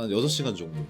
한 6시간 정도.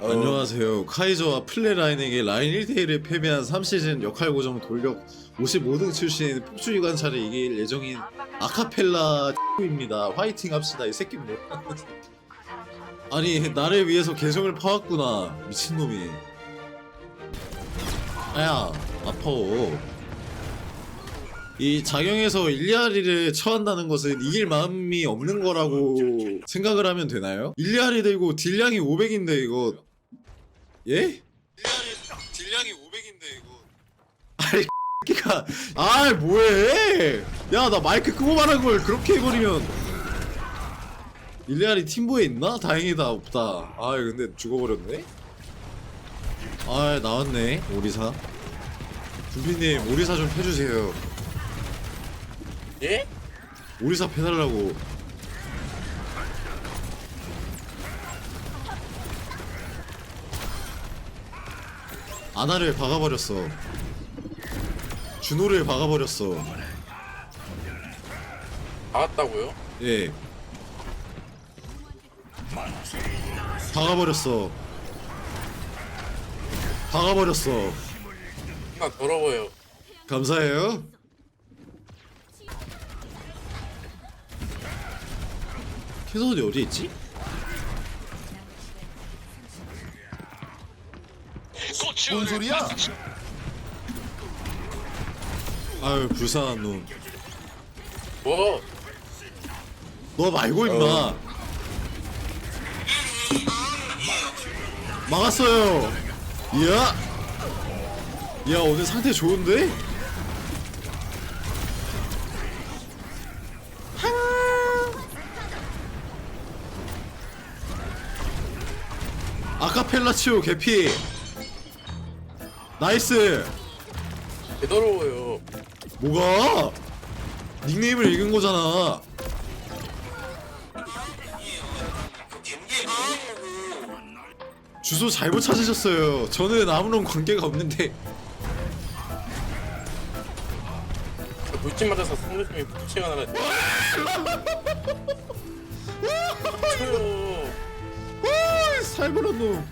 어, 안녕하세요. 카이저와 플레라인에게 라인 1대1을 패배한 3시즌 역할 고정 돌력 55등 출신 폭주기 관차를 이길 예정인 아카펠라 입니다. 화이팅 합시다. 이 새끼 뭐. 아니 나를 위해서 개성을 파왔구나. 미친놈이. 아야 아파오. 이 작용에서 일리아리를 처한다는 것은 이길 마음이 없는 거라고 생각을 하면 되나요? 일리아리 들고 딜량이 500인데 이거. 예? 일리아리 딜량이 500인데 이거. 아이 끼가. 아 뭐해? 야 나 마이크 끄고 말한 걸 그렇게 해버리면. 일리아리 팀보에 있나? 다행이다 없다. 아 근데 죽어버렸네? 아 나왔네 오리사. 준피님 오리사 좀 패주세요 예? 오리사 패달라고. 아나를 박아버렸어. 준호를 박아버렸어. 나왔다고요? 예. 박아버렸어. 박아버렸어. 나 더러워요. 감사해요 캐서디 어디 있지? 뭔 소리야? 아유 불쌍한 놈 뭐? 너 말고 임마 막았어요 이야 야 오늘 상태 좋은데? 아카펠라 치오 개피 나이스 개 더러워요. 뭐가? 닉네임을 읽은 거잖아. 주소 잘못 찾으셨어요. 저는 아무런 관계가 없는데 저 물집 맞아서 성조심이 푹치가 나가. 아, 살벌한 놈.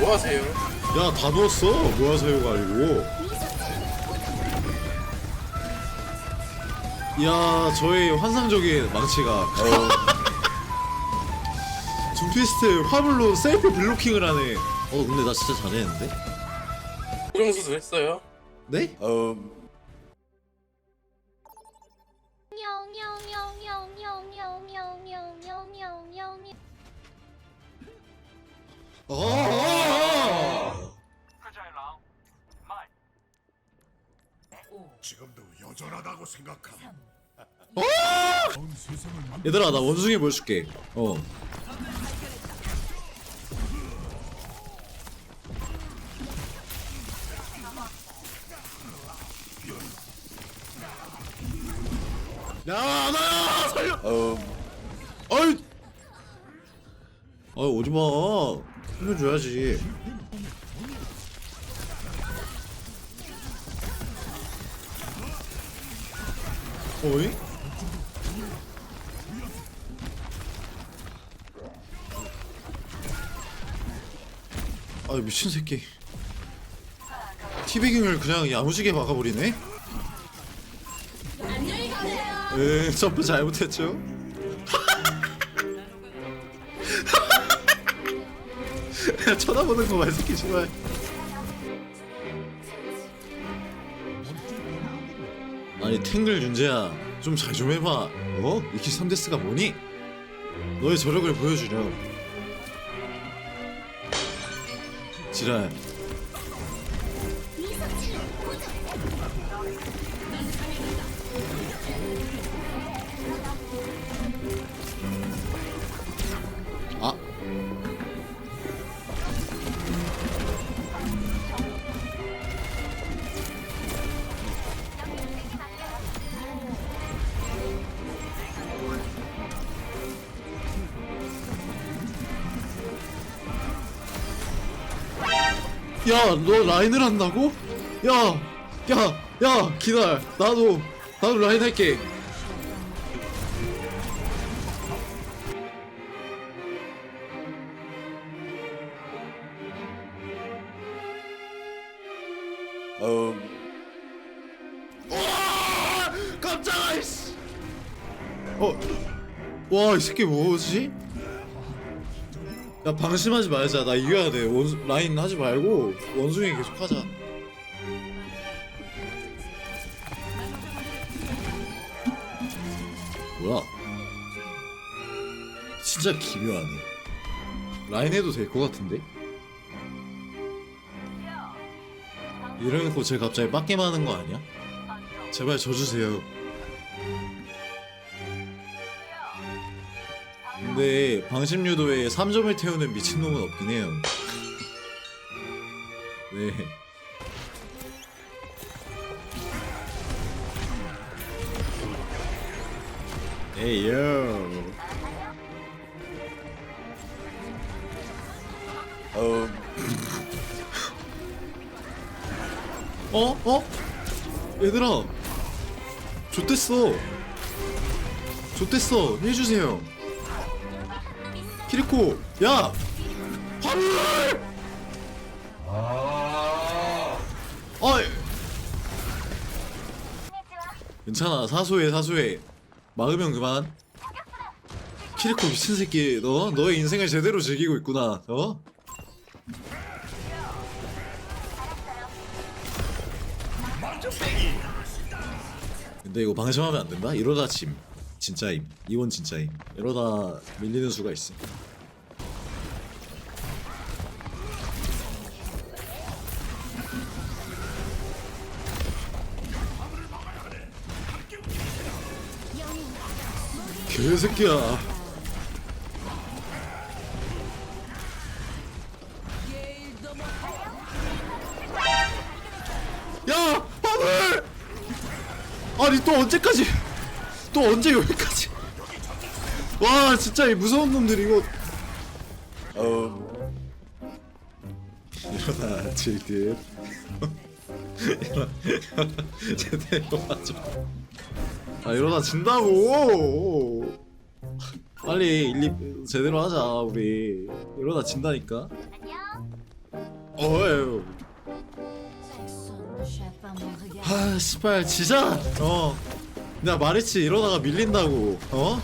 뭐 하세요? 야, 다 누웠어. 뭐 하세요가 아니고. 이야 저의 환상적인 망치가 어. 둠피스트 화물로 셀프 블로킹을 하네 어 근데 나 진짜 잘했는데? 정수도 했어요. 네? 음, 어, 어, 어. 지금도 여전하다고 생각함. 얘들아, 나 원숭이 보여줄게. 어. 야, 나야! 살려! 어, 아이! 아, 오지 마. 살려줘야지. 어이? 아 미친 새끼. 티베깅을 그냥 야무지게 막아버리네? 에 점프 잘못했죠? 쳐다보는 거 말 새끼 제발 아니 탱글 윤재야 좀 잘 좀 해봐 어? 이키 3데스가 뭐니? 너의 저력을 보여주렴 지랄 야, 너 라인을 한다고? 야, 야, 야, 기다려. 나도, 나도 라인 할게. 어. 와, 깜짝아, 이씨. 어, 와, 이 새끼 뭐지? 야 방심하지 말자. 나 이겨야 돼. 원수, 라인 하지 말고 원숭이 계속 하자. 뭐야? 진짜 기묘하네. 라인 해도 될 것 같은데? 이러놓고 제가 갑자기 빡겜 하는 거 아니야? 제발 져주세요 근데 방심 유도에 3점을 태우는 미친놈은 없긴 해요. 네. 에이요. 어. 어? 어? 얘들아. 좋댔어. 좋댔어. 해주세요. 키리코 야! 화물 어이! 괜찮아 사소해 사소해. 막으면 그만. 키리코 미친 새끼 너 너의 인생을 제대로 즐기고 있구나 어? 근데 이거 방심하면 안 된다? 이러다 짐 진짜임. 이건 진짜임. 이러다 밀리는 수가 있어. 개새끼야. 야 화물! 아니 또 언제까지 또 언제 여기까지? 와 진짜 이 무서운 놈들 이거. 어 일어나 질듯 일어나. 제대로 하자 아 이러다 진다고. 빨리 일리 제대로 하자 우리. 이러다 진다니까. 어휴. 아 씨발 지자. 어 내가 말했지 이러다가 밀린다고 어?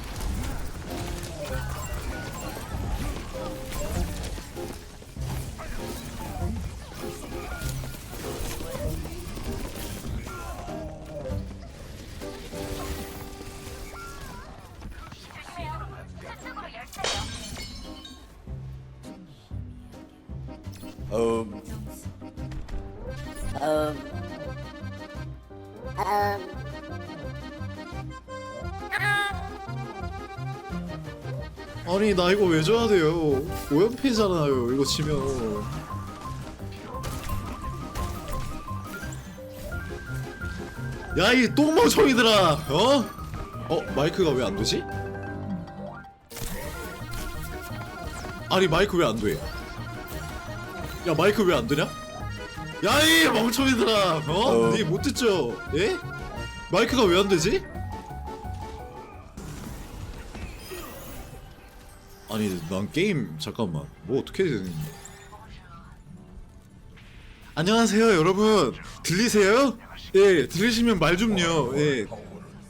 음, 아니 나 이거 왜 줘야 돼요 5연패잖아요 이거 지면 야 이 똥멍청이들아 어? 어 마이크가 왜 안 되지? 아니 마이크 왜 안 돼? 야 마이크 왜 안 되냐? 야 이 멍청이들아 어? 니못 듣죠? 예? 마이크가 왜 안 되지? 난 게임 잠깐만. 뭐 어떻게 해야 되는 안녕하세요 여러분. 들리세요? 예 들으시면 말 좀요. 예.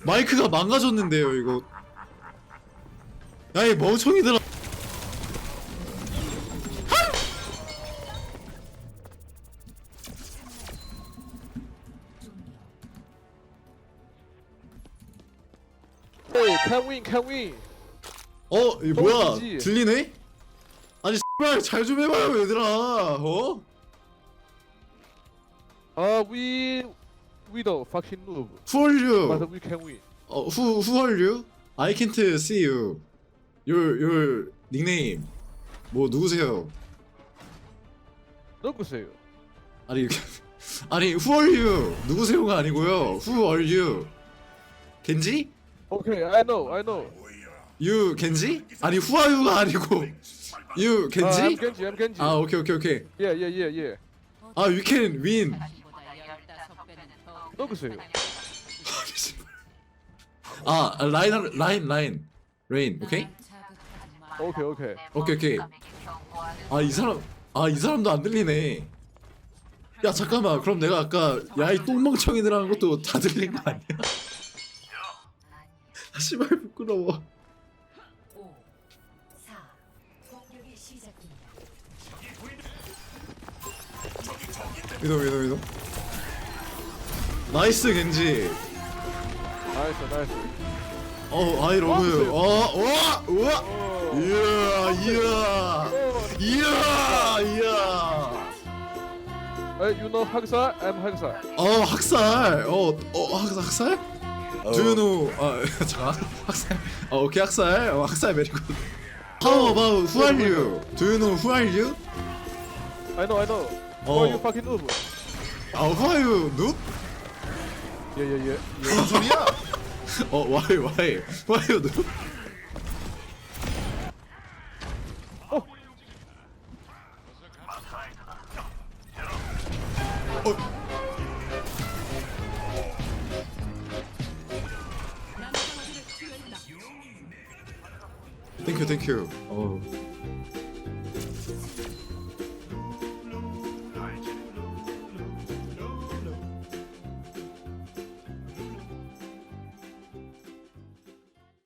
마이크가 망가졌는데요 이거. 야이 멍청이들아 can win, can win. 어, 이 뭐야? 뻥이지. 들리네? 아니 씨발 잘좀 해봐요 얘들아. 어? Uh, we we don't fucking move, Who are but you? we can win. 어, who who are you? I can't see you. Your your nickname. 뭐 누구세요? 누구세요? 아니 이렇게 아니 who are you? 누구세요가 아니고요. Who are you? 겐지? Okay, I know, I know. You 겐지? 아니 you가 아니고 you Uh, I'm 겐지? Genji, I'm Genji. 아 오케이 오케이 오케이. Yeah, yeah, yeah, yeah. 아 we can win 누구세요? 아 라인 라인 라인 레인 오케이 오케이 오케이. 오케이 오케이 아 이 사람 아 이 사람도 안 들리네 야 잠깐만 그럼 내가 아까 야이 똥멍청이들하는 것도 다 들린 거 아니야? 아, 씨발 부끄러워 위도 위도 위도 나이스 겐지 나이스 나이스. 어 아이 러브 어와 우와 이야 이야 이야 이야 Hey, you know 학살? I'm 학살. 어 학살 어어 학살 학살 Do you know 아 잠깐 학살 어 오케이 학살 어 학살 메리고 How about who are you? Do you know who are you? I know I know. Who 어. are you fucking noob? 아 who are you? noob? Yeah yeah yeah. 뭔 소리야? 어 why why why you noob? 어. 어. 땡큐 땡큐 어